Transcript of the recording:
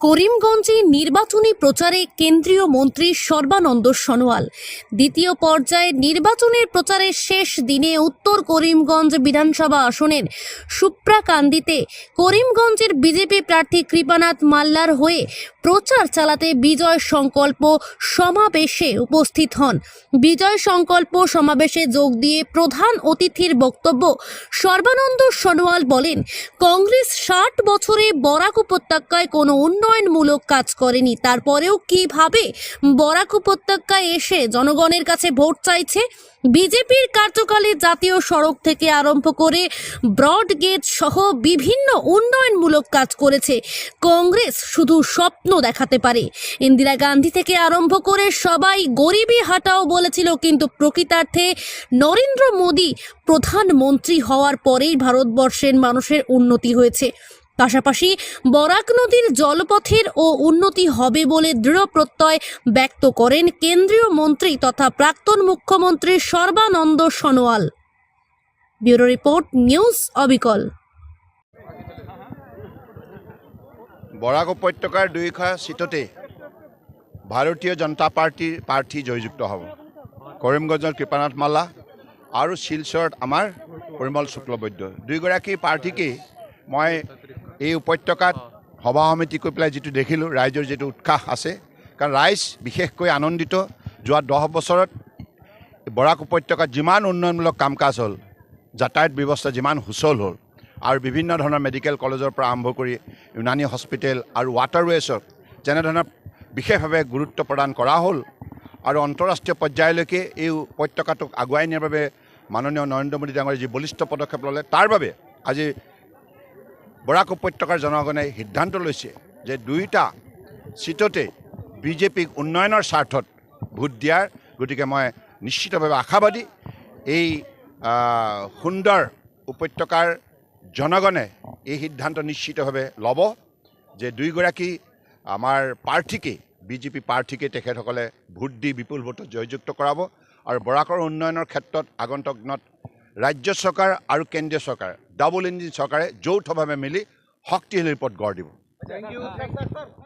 করিমগঞ্জে নির্বাচনী প্রচারে কেন্দ্রীয় মন্ত্রী সর্বানন্দ সনোয়াল। দ্বিতীয় পর্যায়ে নির্বাচনের প্রচারের শেষ দিনে উত্তর করিমগঞ্জ বিধানসভা আসনের সুপ্রাকান্দিতে করিমগঞ্জের বিজেপি প্রার্থী কৃপানাথ মাল্লার হয়ে প্রচার চালাতে বিজয় সংকল্প সমাবেশে উপস্থিত হন। বিজয় সংকল্প সমাবেশে যোগ দিয়ে প্রধান অতিথির বক্তব্য সর্বানন্দ সনোয়াল বলেন, কংগ্রেস ষাট বছরে বরাক উপত্যকায় কোনো উন্নয়নমূলক কাজ করেনি। তারপরেও কীভাবে বরাক উপত্যকায় এসে জনগণের কাছে ভোট চাইছে? বিজেপির কার্যকালে জাতীয় সড়ক থেকে আরম্ভ করে ব্রড গেট সহ বিভিন্ন উন্নয়নমূলক কাজ করেছে। কংগ্রেস শুধু স্বপ্ন দেখাতে পারে। ইন্দিরা গান্ধী থেকে আরম্ভ করে সবাই গরিবী হাটাও বলেছিল, কিন্তু প্রকৃতার্থে নরেন্দ্র মোদী প্রধানমন্ত্রী হওয়ার পরেই ভারতবর্ষের মানুষের উন্নতি হয়েছে। পাশাপাশি বরাক নদীর জলপথের ও উন্নতি হবে বলে দৃঢ় প্রত্যয় ব্যক্ত করেন কেন্দ্রীয় মন্ত্রী তথা প্রাক্তন মুখ্যমন্ত্রী Sarbananda Sonowal. Bureau report, news অবিকল। বৰাক উপত্যকাৰ দুয়োখন চিটতে ভাৰতীয় জনতা পাৰ্টীৰ প্ৰাৰ্থী জয়যুক্ত হ'ব। কৰিমগঞ্জৰ কৃপানাথ মালা আৰু শিলচৰত আমাৰ পৰিমল শুক্লবৈদ্য। দুয়োগৰাকী প্ৰাৰ্থীকেই মই এই উপত্যকাত সভা সমিতি কৰি পেলাই যিটো দেখিলোঁ ৰাইজৰ যিটো উৎসাহ আছে কাৰণ ৰাইজ বিশেষকৈ আনন্দিত যোৱা দহ বছৰত বৰাক উপত্যকাত যিমান উন্নয়নমূলক কাম কাজ হ'ল যাতায়াত ব্যৱস্থা যিমান সুচল হ'ল আৰু বিভিন্ন ধৰণৰ মেডিকেল কলেজৰ পৰা আৰম্ভ কৰি ইউনানী হস্পিটেল আৰু ৱাটাৰৱেজক যেনেধৰণে বিশেষভাৱে গুৰুত্ব প্ৰদান কৰা হ'ল আৰু আন্তঃৰাষ্ট্ৰীয় পৰ্যায়লৈকে এই উপত্যকাটোক আগুৱাই নিয়াৰ বাবে মাননীয় নৰেন্দ্ৰ মোদী ডাঙৰীয়ে যি বলিষ্ঠ পদক্ষেপ ল'লে তাৰ বাবে আজি বৰাক উপত্যকাৰ জনগণে সিদ্ধান্ত লৈছে যে দুয়োটা চিটতে বিজেপিক উন্নয়নৰ স্বাৰ্থত ভোট দিয়াৰ গতিকে মই নিশ্চিতভাৱে আশাবাদী এই সুন্দৰ উপত্যকাৰ জনগণে এই সিদ্ধান্ত নিশ্চিতভাৱে ল'ব যে দুয়োগৰাকী আমাৰ প্ৰাৰ্থীকেই বিজেপি প্ৰাৰ্থীকে তেখেতসকলে ভোট দি বিপুল ভোটত জয়যুক্ত কৰাব আৰু বৰাকৰ উন্নয়নৰ ক্ষেত্ৰত আগন্তুক দিনত ৰাজ্য চৰকাৰ আৰু কেন্দ্ৰীয় চৰকাৰ ডাবল ইঞ্জিন চৰকাৰে যৌথভাৱে মিলি শক্তিশালী ৰূপত গঢ় দিব।